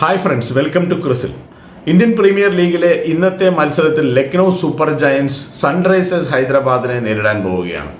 Hi friends welcome to ക്രിസിൽ Indian premier ലീഗിലെ ഇന്നത്തെ മത്സരത്തിൽ ലക്നൗ സൂപ്പർ ജയൻസ് സൺറൈസേഴ്സ് ഹൈദരാബാദിനെ നേരിടാൻ പോവുകയാണ്.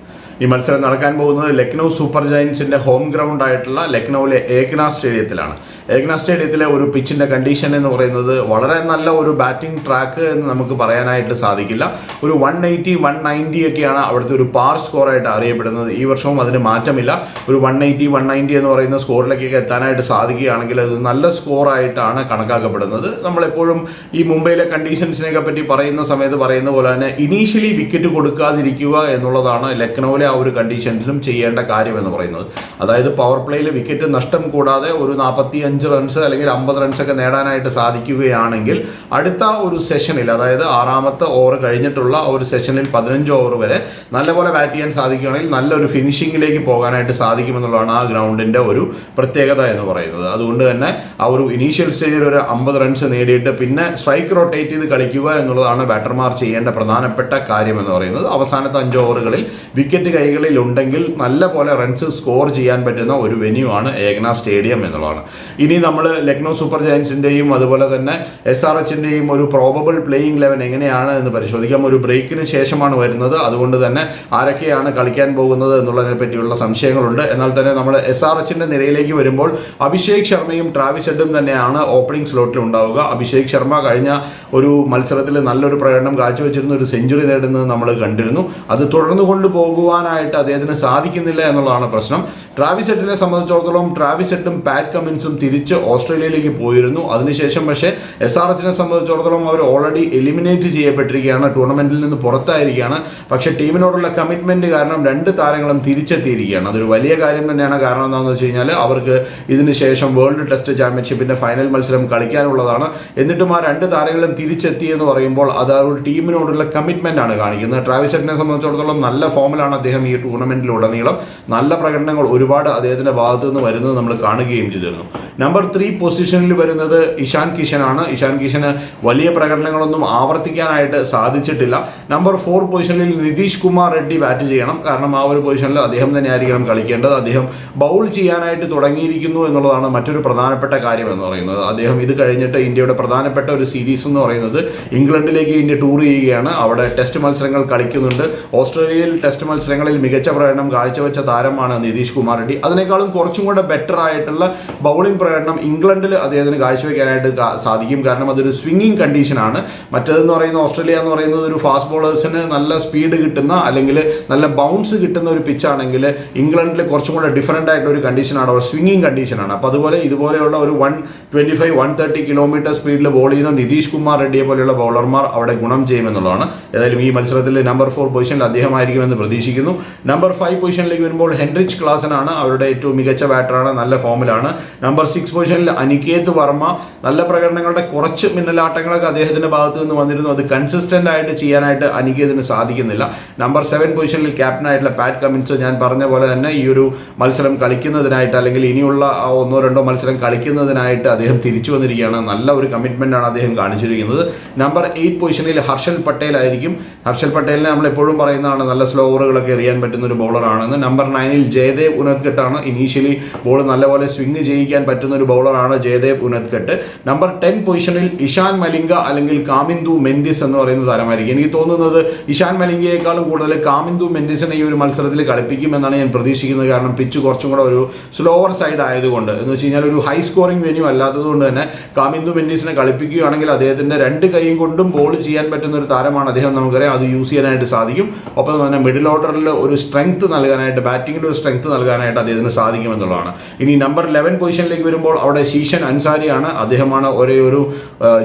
ഈ മത്സരം നടക്കാൻ പോകുന്നത് ലക്നൗ സൂപ്പർ ജയൻസിന്റെ ഹോം ഗ്രൗണ്ട് ആയിട്ടുള്ള ലക്നൌവിലെ ഏകന സ്റ്റേഡിയത്തിലാണ്. ഏകന സ്റ്റേഡിയത്തിലെ ഒരു പിച്ചിന്റെ കണ്ടീഷൻ എന്ന് പറയുന്നത് വളരെ നല്ല ഒരു ബാറ്റിംഗ് ട്രാക്ക് എന്ന് നമുക്ക് പറയാനായിട്ട് സാധിക്കില്ല. ഒരു വൺ എയ്റ്റി വൺ നയന്റി ഒക്കെയാണ് അവിടുത്തെ ഒരു പാർ സ്കോറായിട്ട് അറിയപ്പെടുന്നത്. ഈ വർഷവും അതിന് മാറ്റമില്ല. ഒരു വൺ എയ്റ്റി വൺ നയന്റി എന്ന് പറയുന്ന സ്കോറിലേക്കൊക്കെ എത്താനായിട്ട് സാധിക്കുകയാണെങ്കിൽ അത് നല്ല സ്കോറായിട്ടാണ് കണക്കാക്കപ്പെടുന്നത്. നമ്മളെപ്പോഴും ഈ മുംബൈയിലെ കണ്ടീഷൻസിനെയൊക്കെ പറ്റി പറയുന്ന സമയത്ത് പറയുന്ന പോലെ തന്നെ ഇനീഷ്യലി വിക്കറ്റ് കൊടുക്കാതിരിക്കുക എന്നുള്ളതാണ് ലക്നൌവിലെ ആ ഒരു കണ്ടീഷൻസിലും ചെയ്യേണ്ട കാര്യം എന്ന് പറയുന്നത്. അതായത് പവർ പ്ലേയിൽ വിക്കറ്റ് നഷ്ടം കൂടാതെ ഒരു നാൽപ്പത്തി അഞ്ച് റൺസ് അല്ലെങ്കിൽ അമ്പത് റൺസ് ഒക്കെ നേടാനായിട്ട് സാധിക്കുകയാണെങ്കിൽ അടുത്ത ഒരു സെഷനിൽ അതായത് ആറാമത്തെ ഓവർ കഴിഞ്ഞിട്ടുള്ള ഒരു സെഷനിൽ പതിനഞ്ച് ഓവർ വരെ നല്ലപോലെ ബാറ്റ് ചെയ്യാൻ സാധിക്കുകയാണെങ്കിൽ നല്ലൊരു ഫിനിഷിങ്ങിലേക്ക് പോകാനായിട്ട് സാധിക്കുമെന്നുള്ളതാണ് ആ ഗ്രൗണ്ടിന്റെ ഒരു പ്രത്യേകത എന്ന് പറയുന്നത്. അതുകൊണ്ട് തന്നെ ആ ഒരു ഇനീഷ്യൽ സ്റ്റേജിൽ ഒരു അമ്പത് റൺസ് നേടിയിട്ട് പിന്നെ സ്ട്രൈക്ക് റൊട്ടേറ്റ് ചെയ്ത് കളിക്കുക എന്നുള്ളതാണ് ബാറ്റർമാർ ചെയ്യേണ്ട പ്രധാനപ്പെട്ട കാര്യം എന്ന് പറയുന്നത്. അവസാനത്തെ അഞ്ച് ഓവറുകളിൽ വിക്കറ്റ് കൈകളിൽ ഉണ്ടെങ്കിൽ നല്ല പോലെ റൺസ് സ്കോർ ചെയ്യാൻ പറ്റുന്ന ഒരു വെന്യൂ ആണ് ഏകന സ്റ്റേഡിയം എന്നുള്ളതാണ്. ഇനി നമ്മൾ ലക്നൗ സൂപ്പർ ജയൻസിന്റെയും അതുപോലെ തന്നെ എസ് ആർ എച്ചിന്റെയും ഒരു പ്രോബബിൾ പ്ലേയിങ് ലെവൻ എങ്ങനെയാണ് എന്ന് പരിശോധിക്കാം. ഒരു ബ്രേക്കിന് ശേഷമാണ് വരുന്നത്. അതുകൊണ്ട് തന്നെ ആരൊക്കെയാണ് കളിക്കാൻ പോകുന്നത് എന്നുള്ളതിനെ പറ്റിയുള്ള സംശയങ്ങളുണ്ട്. എന്നാൽ തന്നെ നമ്മൾ എസ് ആർ എച്ചിന്റെ നിരയിലേക്ക് വരുമ്പോൾ അഭിഷേക് ശർമ്മയും ട്രാവിസ് ഹെഡും തന്നെയാണ് ഓപ്പണിംഗ് സ്ലോട്ടിൽ ഉണ്ടാവുക. അഭിഷേക് ശർമ്മ കഴിഞ്ഞ ഒരു മത്സരത്തിൽ നല്ലൊരു പ്രകടനം കാഴ്ചവെച്ചിരുന്ന ഒരു സെഞ്ചുറി നേടുന്നത് നമ്മൾ കണ്ടിരുന്നു. അത് തുടർന്നു കൊണ്ടുപോകുവാനായിട്ട് അദ്ദേഹത്തിന് സാധിക്കുന്നില്ല എന്നുള്ളതാണ് പ്രശ്നം. ട്രാവിസ് ഹെഡിനെ സംബന്ധിച്ചിടത്തോളം ട്രാവിസ് ഹെഡും പാറ്റ് കമിൻസും തിരിച്ച് ഓസ്ട്രേലിയയിലേക്ക് പോയിരുന്നു. അതിനുശേഷം പക്ഷേ എസ് ആർ എച്ചിനെ സംബന്ധിച്ചിടത്തോളം അവർ ഓൾറെഡി എലിമിനേറ്റ് ചെയ്യപ്പെട്ടിരിക്കുകയാണ്. ടൂർണമെന്റിൽ നിന്ന് പുറത്തായിരിക്കുകയാണ്. പക്ഷേ ടീമിനോടുള്ള കമ്മിറ്റ്മെന്റ് കാരണം രണ്ട് താരങ്ങളും തിരിച്ചെത്തിയിരിക്കുകയാണ്. അതൊരു വലിയ കാര്യം തന്നെയാണ്. കാരണം എന്താണെന്ന് വെച്ച് കഴിഞ്ഞാൽ അവർക്ക് ഇതിനുശേഷം വേൾഡ് ടെസ്റ്റ് ചാമ്പ്യൻഷിപ്പിന്റെ ഫൈനൽ മത്സരം കളിക്കാനുള്ളതാണ്. എന്നിട്ടും ആ രണ്ട് താരങ്ങളും തിരിച്ചെത്തി എന്ന് പറയുമ്പോൾ അത് ഒരു ടീമിനോടുള്ള കമ്മിറ്റ്മെന്റ് ആണ് കാണിക്കുന്നത്. ട്രാവിസറ്റിനെ സംബന്ധിച്ചിടത്തോളം നല്ല ഫോമിലാണ് അദ്ദേഹം ഈ ടൂർണമെന്റിലുടനീളം നല്ല പ്രകടനങ്ങൾ ഒരുപാട് അദ്ദേഹത്തിന്റെ ഭാഗത്തു നിന്ന് വരുന്നത് നമ്മൾ കാണുകയും ചെയ്തിരുന്നു. നമ്പർ ത്രീ പൊസിഷനിൽ വരുന്നത് ഇഷാൻ കിഷനാണ്. ഇഷാൻ കിഷന് വലിയ പ്രകടനങ്ങളൊന്നും ആവർത്തിക്കാനായിട്ട് സാധിച്ചിട്ടില്ല. നമ്പർ ഫോർ പൊസിഷനിൽ നിതീഷ് കുമാർ റെഡ്ഡി ബാറ്റ് ചെയ്യണം. കാരണം ആ ഒരു പൊസിഷനിൽ അദ്ദേഹം തന്നെ ആയിരിക്കണം കളിക്കേണ്ടത്. അദ്ദേഹം ബൗൾ ചെയ്യാനായിട്ട് തുടങ്ങിയിരിക്കുന്നു എന്നുള്ളതാണ് മറ്റൊരു പ്രധാനപ്പെട്ട കാര്യം എന്ന് പറയുന്നത്. അദ്ദേഹം ഇത് കഴിഞ്ഞിട്ട് ഇന്ത്യയുടെ പ്രധാനപ്പെട്ട ഒരു സീരീസ് എന്ന് പറയുന്നത് ഇംഗ്ലണ്ടിലേക്ക് ഇന്ത്യ ടൂർ ചെയ്യുകയാണ്. അവിടെ ടെസ്റ്റ് മത്സരങ്ങൾ കളിക്കുന്നുണ്ട്. ഓസ്ട്രേലിയയിൽ ടെസ്റ്റ് മത്സരങ്ങളിൽ മികച്ച പ്രകടനം കാഴ്ചവെച്ച താരമാണ് നിതീഷ് കുമാർ റെഡ്ഡി. അതിനേക്കാളും കുറച്ചും കൂടെ ബെറ്റർ ആയിട്ടുള്ള ബൗളിംഗ് പ്രകടനം ഇംഗ്ലണ്ടിൽ അദ്ദേഹത്തിന് കാഴ്ചവെക്കാനായിട്ട് സാധിക്കും. കാരണം അതൊരു സ്വിംഗിങ് കണ്ടീഷനാണ് മറ്റേതെന്ന് പറയുന്ന ഓസ്ട്രേലിയ എന്ന് പറയുന്നത് ഒരു ഫാസ്റ്റ് ബോളേഴ്സിന് നല്ല സ്പീഡ് കിട്ടുന്ന അല്ലെങ്കിൽ നല്ല ബൗൺസ് കിട്ടുന്ന ഒരു പിച്ചാണെങ്കിൽ ഇംഗ്ലണ്ടിൽ കുറച്ചും കൂടെ ഡിഫറന്റ് ആയിട്ടുള്ള ഒരു കണ്ടീഷനാണ് അവർ സ്വിംഗിങ് കണ്ടീഷനാണ് അപ്പോൾ അതുപോലെ ഇതുപോലെയുള്ള ഒരു one twenty five one thirty kilometre സ്പീഡിൽ ബോൾ ചെയ്യുന്ന നിതീഷ് കുമാർ റെഡ്ഡിയെ പോലെയുള്ള ബൗളർമാർ അവിടെ ഗുണം ചെയ്യുമെന്നുള്ളതാണ്. ഏതായാലും ഈ മത്സരത്തിൽ നമ്പർ ഫോർ പൊസിഷനിൽ അദ്ദേഹമായിരിക്കുമെന്ന് പ്രതീക്ഷിക്കുന്നു. നമ്പർ ഫൈവ് പൊസിഷനിലേക്ക് വരുമ്പോൾ ഹെൻറിച്ച് ക്ലാസനാണ് അവരുടെ ഏറ്റവും മികച്ച ബാറ്ററാണ് നല്ല ഫോമിലാണ് നമ്പർ സിക്സ് പൊസിഷനിൽ അനികേത് വർമ്മ നല്ല പ്രകടനങ്ങളുടെ കുറച്ച് മിന്നലാട്ടങ്ങളൊക്കെ അദ്ദേഹത്തിന്റെ ഭാഗത്ത് നിന്ന് വന്നിരുന്നു. അത് കൺസിസ്റ്റന്റ് ആയിട്ട് ചെയ്യാനായിട്ട് അനികേതിന് സാധിക്കുന്നില്ല. നമ്പർ സെവൻ പൊസിഷനിൽ ക്യാപ്റ്റനായിട്ടുള്ള പാറ്റ് കമിൻസ് ഞാൻ പറഞ്ഞ പോലെ തന്നെ ഈ ഒരു മത്സരം കളിക്കുന്നതിനായിട്ട് അല്ലെങ്കിൽ ഇനിയുള്ള ഒന്നോ രണ്ടോ മത്സരം കളിക്കുന്നതിനായിട്ട് അദ്ദേഹം തിരിച്ചു വന്നിരിക്കുകയാണ്. നല്ല ഒരു കമ്മിറ്റ്മെന്റ് ആണ് അദ്ദേഹം കാണിച്ചിരിക്കുന്നത്. നമ്പർ എയ്റ്റ് പൊസിഷനിൽ ഹർഷൽ പട്ടേൽ ആയിരിക്കും. ഹർഷൽ പട്ടേലിനെ നമ്മൾ എപ്പോഴും പറയുന്നതാണ് നല്ല സ്ലോ ഓവറുകളൊക്കെ എറിയാൻ പറ്റുന്ന ഒരു ബൗളറാണെന്ന് നമ്പർ നയനിൽ ജയദേവ് ഉനത്കെട്ടാണ്. ഇനീഷ്യലി ബോൾ നല്ലപോലെ സ്വിംഗ് ചെയ്യിക്കാൻ പറ്റുന്ന ഒരു ബൗളറാണ് ജയദേവ് ഉനത്കെട്ട്. നമ്പർ ടെൻ പൊസിഷനിൽ ഇഷാൻ മലിംഗ അല്ലെങ്കിൽ കാമിന്ദു മെൻഡിസ് എന്ന് പറയുന്ന താരമായിരിക്കും. എനിക്ക് തോന്നുന്നത് ഇഷാൻ മലിംഗയെക്കാളും കൂടുതൽ കാമിന്ദു മെൻഡിസിനെ ഈ ഒരു മത്സരത്തിൽ കളിപ്പിക്കുമെന്നാണ് ഞാൻ പ്രതീക്ഷിക്കുന്നത്. കാരണം പിച്ച് കുറച്ചും കൂടെ ഒരു സ്ലോവർ സൈഡ് ആയതുകൊണ്ട്. എന്ന് വെച്ച് കഴിഞ്ഞാൽ ഒരു ഹൈ സ്കോറിംഗ് വെന്യൂ അല്ലാത്തതുകൊണ്ട് തന്നെ കാമിന്ദു മെന്നീസിനെ കളിപ്പിക്കുകയാണെങ്കിൽ അദ്ദേഹത്തിന്റെ രണ്ട് കൈയും കൊണ്ടും ബോൾ ചെയ്യാൻ പറ്റുന്ന ഒരു താരമാണ് അദ്ദേഹം. നമുക്കറിയാം അത് യൂസ് ചെയ്യാനായിട്ട് സാധിക്കും. ഒപ്പം തന്നെ മിഡിൽ ഓർഡറിൽ ഒരു സ്ട്രെങ്ത് നൽകാനായിട്ട് ബാറ്റിംഗിൽ ഒരു സ്ട്രെങ്ത് നൽകാനായിട്ട് അദ്ദേഹത്തിന് സാധിക്കുമെന്നുള്ളതാണ് ഇനി നമ്പർ ലെവൻ പൊസിഷനിലേക്ക് വരുമ്പോൾ അവിടെ ശീഷൻ അൻസാരിയാണ്. അദ്ദേഹമാണ് ഒരേ ഒരു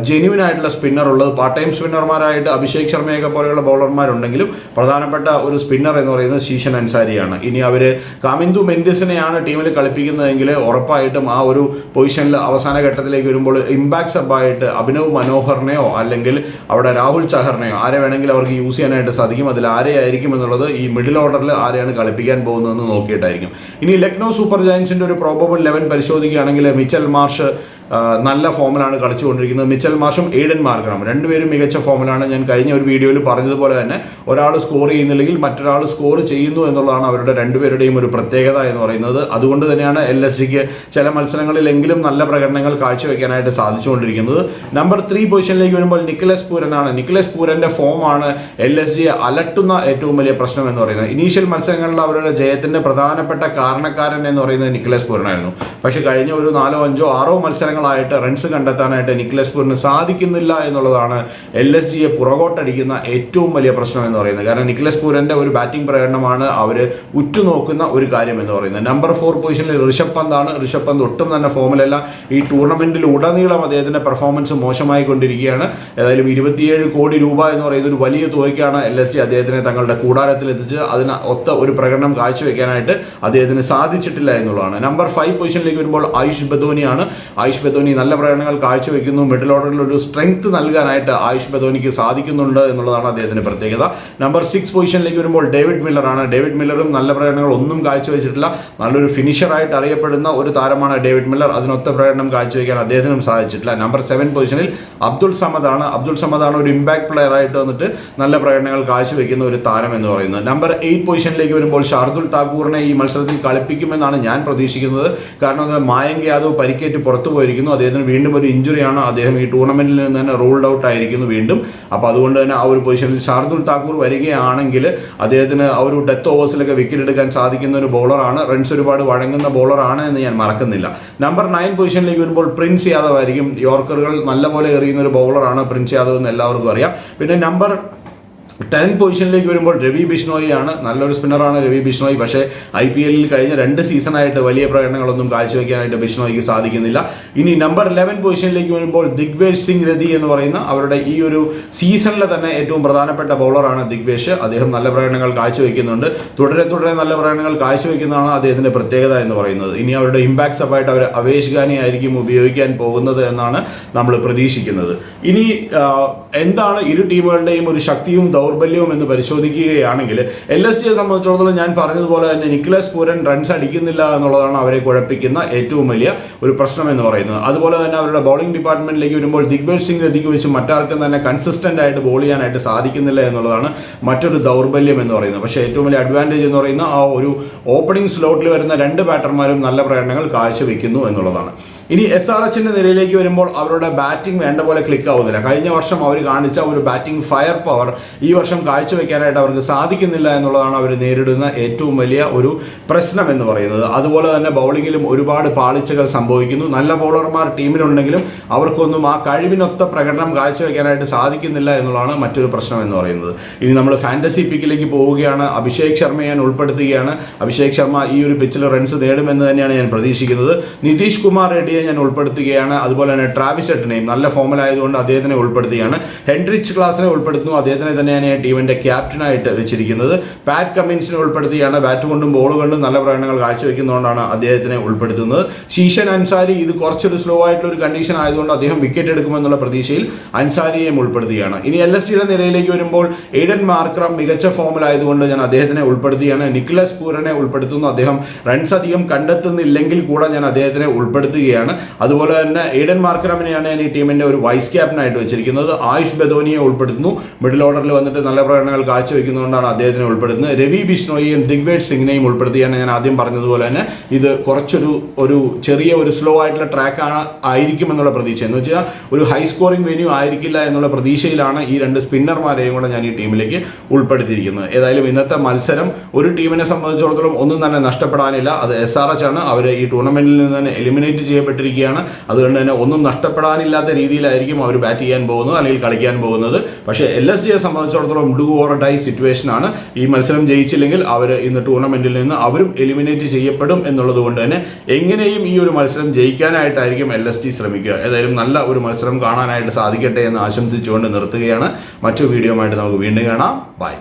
ജെന്യൂൻ ആയിട്ടുള്ള സ്പിന്നർ ഉള്ളത്. പാർട്ട് ടൈം സ്പിന്നർമാരായിട്ട് അഭിഷേക് ശർമ്മയൊക്കെ പോലെയുള്ള ബൗളർമാരുണ്ടെങ്കിലും പ്രധാനപ്പെട്ട ഒരു സ്പിന്നർ എന്ന് പറയുന്നത് ശീഷൻ അൻസാരിയാണ്. ഇനി അവർ കാമിന്ദു മെൻഡിസിനെയാണ് ടീമിൽ കളിപ്പിക്കുന്നതെങ്കിൽ ഉറപ്പായിട്ടും ആ ഒരു പൊസിഷനിൽ അവസാന ഘട്ടത്തിലേക്ക് വരുമ്പോൾ ഇമ്പാക്ട് സബായിട്ട് അഭിനവ് മനോഹറിനെയോ അല്ലെങ്കിൽ അവിടെ രാഹുൽ ചഹറിനെയോ ആരെ വേണമെങ്കിലും അവർക്ക് യൂസ് ചെയ്യാനായിട്ട് സാധിക്കും. അതിൽ ആരെയായിരിക്കും എന്നുള്ളത് ഈ മിഡിൽ ഓർഡറിൽ ആരെയാണ് കളിപ്പിക്കാൻ പോകുന്നതെന്ന് നോക്കിയിട്ടായിരിക്കും. ഇനി ലക്നൗ സൂപ്പർ ജയൻസിന്റെ ഒരു പ്രോബബിൾ ലെവൻ പരിശോധിക്കുകയാണെങ്കിൽ മിച്ചൽ മാർഷ് നല്ല ഫോമിലാണ് കളിച്ചുകൊണ്ടിരിക്കുന്നത്. മിച്ചൽ മാഷും എയ്ഡൻ മാർഗറും. രണ്ടുപേരും മികച്ച ഫോമിലാണ്. ഞാൻ കഴിഞ്ഞ ഒരു വീഡിയോയിൽ പറഞ്ഞതുപോലെ തന്നെ ഒരാൾ സ്കോർ ചെയ്യുന്നില്ലെങ്കിൽ മറ്റൊരാൾ സ്കോർ ചെയ്യുന്നു എന്നുള്ളതാണ് അവരുടെ രണ്ടുപേരുടെയും ഒരു പ്രത്യേകത എന്ന് പറയുന്നത്. അതുകൊണ്ട് തന്നെയാണ് എൽ എസ് സിക്ക് ചില മത്സരങ്ങളിലെങ്കിലും നല്ല പ്രകടനങ്ങൾ കാഴ്ചവെക്കാനായിട്ട് സാധിച്ചുകൊണ്ടിരിക്കുന്നത്. നമ്പർ ത്രീ പൊസിഷനിലേക്ക് വരുമ്പോൾ നിക്കലസ് പൂരനാണ്. നിക്കലസ് പൂരന്റെ ഫോമാണ് എൽ എസ് ജിയെ അലട്ടുന്ന ഏറ്റവും വലിയ പ്രശ്നം എന്ന് പറയുന്നത്. ഇനീഷ്യൽ മത്സരങ്ങളിൽ അവരുടെ ജയത്തിന്റെ പ്രധാനപ്പെട്ട കാരണക്കാരൻ എന്ന് പറയുന്നത് നിക്കലസ് പൂരനായിരുന്നു. പക്ഷേ കഴിഞ്ഞ ഒരു നാലോ അഞ്ചോ ആറോ മത്സരങ്ങളായിട്ട് റൺസ് കണ്ടെത്താനായിട്ട് നിക്ലസ് പൂരിന് സാധിക്കുന്നില്ല എന്നുള്ളതാണ് എൽ എസ് ജിയെ പുറകോട്ടടിക്കുന്ന ഏറ്റവും വലിയ പ്രശ്നം എന്ന് പറയുന്നത്. കാരണം നിക്ലസ് പൂരന്റെ ഒരു ബാറ്റിംഗ് പ്രകടനമാണ് അവർ ഉറ്റുനോക്കുന്ന ഒരു കാര്യം എന്ന് പറയുന്നത്. നമ്പർ ഫോർ പൊസിഷനിൽ ഋഷഭ് പന്താണ് ഋഷഭ് പന്ത് ഒട്ടും തന്നെ ഫോമിലല്ല. ഈ ടൂർണമെന്റിൽ ഉടനീളം അദ്ദേഹത്തിന്റെ പെർഫോമൻസ് മോശമായി കൊണ്ടിരിക്കുകയാണ്. ഏതായാലും ഇരുപത്തിയേഴ് കോടി രൂപ എന്ന് പറയുന്ന ഒരു വലിയ തുകയ്ക്കാണ് എൽ എസ് ജി അദ്ദേഹത്തിനെ തങ്ങളുടെ കൂടാരത്തിൽ എത്തിച്ച് അതിന് ഒത്ത ഒരു പ്രകടനം കാഴ്ചവെക്കാനായിട്ട് അദ്ദേഹത്തിന് സാധിച്ചിട്ടില്ല എന്നുള്ളതാണ്. നമ്പർ ഫൈവ് പൊസിഷനിലേക്ക് വരുമ്പോൾ ആയുഷ് ബദോനിയാണ്. ആയുഷ് ബദോനി നല്ല പ്രകടനങ്ങൾ കാഴ്ചവെക്കുന്നു. മിഡിൽ ഓർഡറിൽ ഒരു സ്ട്രെങ്ത് നൽകാനായിട്ട് ആയുഷ് ബദോനിക്ക് സാധിക്കുന്നുണ്ട് എന്നുള്ളതാണ് അദ്ദേഹത്തിന്റെ പ്രത്യേകത. നമ്പർ സിക്സ് പൊസിഷനിലേക്ക് വരുമ്പോൾ ഡേവിഡ് മില്ലറാണ് ഡേവിഡ് മില്ലറും നല്ല പ്രകടനങ്ങൾ ഒന്നും കാഴ്ചവെച്ചിട്ടില്ല. നല്ലൊരു ഫിനിഷറായിട്ട് അറിയപ്പെടുന്ന ഒരു താരമാണ് ഡേവിഡ് മില്ലർ അതിനൊത്ത പ്രകടനം കാഴ്ചവെക്കാൻ അദ്ദേഹത്തിനും സാധിച്ചിട്ടില്ല. നമ്പർ സെവൻ പൊസിഷനിൽ അബ്ദുൾ സമദാണ് അബ്ദുൾ സമദാണ് ഒരു ഇമ്പാക്ട് പ്ലെയർ ആയിട്ട് വന്നിട്ട് നല്ല പ്രകടനങ്ങൾ കാഴ്ചവെക്കുന്ന ഒരു താരം എന്ന് പറയുന്നത്. നമ്പർ എയ്റ്റ് പൊസിഷനിലേക്ക് വരുമ്പോൾ ഷാർദുൽ താക്കൂറിനെ ഈ മത്സരത്തിൽ കളിപ്പിക്കുമെന്നാണ് ഞാൻ പ്രതീക്ഷിക്കുന്നത്. കാരണം മായങ്ക് യാദവ് പരിക്കേറ്റ് പുറത്തു പോയിരിക്കുന്നു അദ്ദേഹത്തിന് വീണ്ടും ഒരു ഇഞ്ചുറിയാണ് അദ്ദേഹം ഈ ടൂർണമെന്റിൽ നിന്ന് തന്നെ റൂൾഡ് ഔട്ട് ആയിരിക്കുന്നു വീണ്ടും. അപ്പോൾ അതുകൊണ്ട് തന്നെ ആ ഒരു പൊസിഷനിൽ ഷാർദുൽ താക്കൂർ വരികയാണെങ്കിൽ അദ്ദേഹത്തിന് ആ ഒരു ഡെത്ത് ഓവേഴ്സിലൊക്കെ വിക്കറ്റ് എടുക്കാൻ സാധിക്കുന്ന ഒരു ബോളറാണ് റൺസ് ഒരുപാട് വഴങ്ങുന്ന ബോളറാണ് എന്ന് ഞാൻ മറക്കുന്നില്ല. നമ്പർ നയൻ പൊസിഷനിലേക്ക് വരുമ്പോൾ പ്രിൻസ് യാദവ് ആയിരിക്കും. യോർക്കറുകൾ നല്ലപോലെ എറിയുന്ന ഒരു ബോളറാണ് പ്രിൻസ് യാദവ് എന്ന് എല്ലാവർക്കും അറിയാം. പിന്നെ നമ്പർ ടെൻ പൊസിഷനിലേക്ക് വരുമ്പോൾ രവി ബിഷ്ണോയിയാണ് നല്ലൊരു സ്പിന്നറാണ് രവി ബിഷ്ണോയി. പക്ഷേ ഐ പി എല്ലിൽ കഴിഞ്ഞ രണ്ട് സീസണായിട്ട് വലിയ പ്രകടനങ്ങളൊന്നും കാഴ്ചവെക്കാനായിട്ട് ബിഷ്ണോയ്ക്ക് സാധിക്കുന്നില്ല. ഇനി നമ്പർ ലെവൻ പൊസിഷനിലേക്ക് വരുമ്പോൾ ദിഗ്വേഷ് സിംഗ് രതി എന്ന് പറയുന്ന അവരുടെ ഈ ഒരു സീസണിലെ തന്നെ ഏറ്റവും പ്രധാനപ്പെട്ട ബൗളറാണ് ദിഗ്വേഷ്. അദ്ദേഹം നല്ല പ്രകടനങ്ങൾ കാഴ്ചവെക്കുന്നുണ്ട്. തുടരെ തുടരെ നല്ല പ്രകടനങ്ങൾ കാഴ്ചവെക്കുന്നതാണ് അദ്ദേഹത്തിന്റെ പ്രത്യേകത എന്ന് പറയുന്നത്. ഇനി അവരുടെ ഇമ്പാക്ട് അപ്പായിട്ട് അവർ അവേഷ് ഖാനെ ആയിരിക്കും ഉപയോഗിക്കാൻ പോകുന്നത് എന്നാണ് നമ്മൾ പ്രതീക്ഷിക്കുന്നത്. ഇനി എന്താണ് ഇരു ടീമുകളുടെയും ഒരു ശക്തിയും ദൗർബല്യവും എന്ന് പരിശോധിക്കുകയാണെങ്കിൽ എൽ എസ് ജിയെ സംബന്ധിച്ചിടത്തോളം ഞാൻ പറഞ്ഞതുപോലെ തന്നെ നിക്കലസ് പൂരൻ റൺസ് അടിക്കുന്നില്ല എന്നുള്ളതാണ് അവരെ കുഴപ്പിക്കുന്ന ഏറ്റവും വലിയ ഒരു പ്രശ്നം എന്ന് പറയുന്നത്. അതുപോലെ തന്നെ അവരുടെ ബൗളിംഗ് ഡിപ്പാർട്ട്മെന്റിലേക്ക് വരുമ്പോൾ ദിഗ്വേഷ് സിംഗ് രതിക്ക് വെച്ച് മറ്റാർക്കും തന്നെ കൺസിസ്റ്റന്റ് ആയിട്ട് ബോൾ ചെയ്യാനായിട്ട് സാധിക്കുന്നില്ല എന്നുള്ളതാണ് മറ്റൊരു ദൗർബല്യം എന്ന് പറയുന്നത്. പക്ഷേ ഏറ്റവും വലിയ അഡ്വാന്റേജ് എന്ന് പറയുന്ന ആ ഒരു ഓപ്പണിംഗ് സ്ലോട്ടിൽ വരുന്ന രണ്ട് ബാറ്റർമാരും നല്ല പ്രകടനങ്ങൾ കാഴ്ചവെക്കുന്നു എന്നുള്ളതാണ്. ഇനി എസ് ആർ എച്ചിന്റെ നിലയിലേക്ക് വരുമ്പോൾ അവരുടെ ബാറ്റിംഗ് വേണ്ട പോലെ ക്ലിക്ക് ആവുന്നില്ല. കഴിഞ്ഞ വർഷം അവർ കാണിച്ച ഒരു ബാറ്റിംഗ് ഫയർ പവർ ഈ വർഷം കാഴ്ചവെക്കാനായിട്ട് അവർക്ക് സാധിക്കുന്നില്ല എന്നുള്ളതാണ് അവർ നേരിടുന്ന ഏറ്റവും വലിയ ഒരു പ്രശ്നം എന്ന് പറയുന്നത്. അതുപോലെ തന്നെ ബൗളിങ്ങിലും ഒരുപാട് പാളിച്ചകൾ സംഭവിക്കുന്നു. നല്ല ബൗളർമാർ ടീമിലുണ്ടെങ്കിലും അവർക്കൊന്നും ആ കഴിവിനൊത്ത പ്രകടനം കാഴ്ചവെക്കാനായിട്ട് സാധിക്കുന്നില്ല എന്നുള്ളതാണ് മറ്റൊരു പ്രശ്നം എന്ന് പറയുന്നത്. ഇനി നമ്മൾ ഫാന്റസി പിക്കിലേക്ക് പോവുകയാണ്. അഭിഷേക് ശർമ്മയെ ഞാൻ ഉൾപ്പെടുത്തുകയാണ്. അഭിഷേക് ശർമ്മ ഈ ഒരു പിച്ചിൽ റൺസ് നേടുമെന്ന് തന്നെയാണ് ഞാൻ പ്രതീക്ഷിക്കുന്നത്. നിതീഷ് കുമാർ റെഡ്ഡിയെ ഞാൻ ഉൾപ്പെടുത്തുകയാണ്. അതുപോലെ തന്നെ ട്രാവിസ് എട്ടിനെയും നല്ല ഫോമിലായതുകൊണ്ട് അദ്ദേഹത്തിനെ ഉൾപ്പെടുത്തുകയാണ്. ഹെൻറിച്ച് ക്ലാസിനെ ഉൾപ്പെടുത്തുന്നു. അദ്ദേഹത്തിനെ തന്നെയാണ് ഞാൻ ടീമിന്റെ ക്യാപ്റ്റനായിട്ട് വെച്ചിരിക്കുന്നത്. പാറ്റ് കമ്മിൻസിനെ ഉൾപ്പെടുത്തുകയാണ്. ബാറ്റ് കൊണ്ടും ബോൾ കൊണ്ടും നല്ല പ്രകടനങ്ങൾ കാഴ്ചവെക്കുന്നതുകൊണ്ടാണ് അദ്ദേഹത്തിനെ ഉൾപ്പെടുത്തുന്നത്. ശീഷൻ അൻസാരി ഇത് കുറച്ചൊരു സ്ലോ ആയിട്ടുള്ള ഒരു കണ്ടീഷൻ ആയതുകൊണ്ട് അദ്ദേഹം വിക്കറ്റ് എടുക്കുമെന്നുള്ള പ്രതീക്ഷയിൽ അൻസാരിയെയും ഉൾപ്പെടുത്തുകയാണ്. ഇനി എൽ എസ് സിയുടെ നിലയിലേക്ക് വരുമ്പോൾ എയ്ഡൻ മാർക്രം മികച്ച ഫോമിലായതുകൊണ്ട് ഞാൻ അദ്ദേഹത്തിനെ ഉൾപ്പെടുത്തുകയാണ്. നിക്കലസ് പൂരനെ ഉൾപ്പെടുത്തുന്നു. അദ്ദേഹം റൺസ് അധികം കണ്ടെത്തുന്നില്ലെങ്കിൽ കൂടെ ഞാൻ അദ്ദേഹത്തിനെ ഉൾപ്പെടുത്തുകയാണ്. അതുപോലെ തന്നെ ഈഡൻ മാർക്കറാമിനെയാണ് ഞാൻ ഈ ടീമിന്റെ ഒരു വൈസ് ക്യാപ്റ്റനായിട്ട് വെച്ചിരിക്കുന്നത്. ആയുഷ് ബദോനിയെ ഉൾപ്പെടുത്തുന്നു. മിഡിൽ ഓർഡറിൽ വന്നിട്ട് നല്ല പ്രകടനങ്ങൾ കാഴ്ചവെക്കുന്നതുകൊണ്ടാണ് അദ്ദേഹത്തിനെ ഉൾപ്പെടുത്തുന്നത്. രവി ബിഷ്ണോയെയും ദിഗ്വേജ് സിംഗിനെയും ഉൾപ്പെടുത്തിയാണ് ഞാൻ ആദ്യം പറഞ്ഞതുപോലെ തന്നെ ഇത് കുറച്ചൊരു ഒരു ചെറിയ ഒരു സ്ലോ ആയിട്ടുള്ള ട്രാക്ക് ആയിരിക്കും എന്നുള്ള പ്രതീക്ഷ. എന്ന് വെച്ചാൽ ഒരു ഹൈ സ്കോറിംഗ് വെന്യൂ ആയിരിക്കില്ല എന്നുള്ള പ്രതീക്ഷയിലാണ് ഈ രണ്ട് സ്പിന്നർമാരെയും കൂടെ ഞാൻ ഈ ടീമിലേക്ക് ഉൾപ്പെടുത്തിയിരിക്കുന്നത്. ഏതായാലും ഇന്നത്തെ മത്സരം ഒരു ടീമിനെ സംബന്ധിച്ചിടത്തോളം ഒന്നും തന്നെ നഷ്ടപ്പെടാനില്ല. അത് എസ് ആർ എച്ച് ആണ്. അവർ ഈ ടൂർണമെന്റിൽ നിന്ന് തന്നെ എലിമിനേറ്റ് ചെയ്യപ്പെട്ടിരിക്കുകയാണ് അതുകൊണ്ട് തന്നെ ഒന്നും നഷ്ടപ്പെടാനില്ലാത്ത രീതിയിലായിരിക്കും അവർ ബാറ്റ് ചെയ്യാൻ പോകുന്നത് അല്ലെങ്കിൽ കളിക്കാൻ പോകുന്നത്. പക്ഷേ എൽ എസ് സിയെ സംബന്ധിച്ചിടത്തോളം ഡു ഓർ ഡൈ സിറ്റുവേഷൻ ആണ്. ഈ മത്സരം ജയിച്ചില്ലെങ്കിൽ അവർ ഇന്ന് ടൂർണമെന്റിൽ നിന്ന് അവരും എലിമിനേറ്റ് ചെയ്യപ്പെടും എന്നുള്ളത് കൊണ്ട് തന്നെ എങ്ങനെയും ഈ ഒരു മത്സരം ജയിക്കാനായിട്ടായിരിക്കും എൽ എസ് ടി ശ്രമിക്കുക. ഏതായാലും നല്ല ഒരു മത്സരം കാണാനായിട്ട് സാധിക്കട്ടെ എന്ന് ആശംസിച്ചുകൊണ്ട് നിർത്തുകയാണ്. മറ്റു വീഡിയോ ആയിട്ട് നമുക്ക് വീണ്ടും കാണാം. ബൈ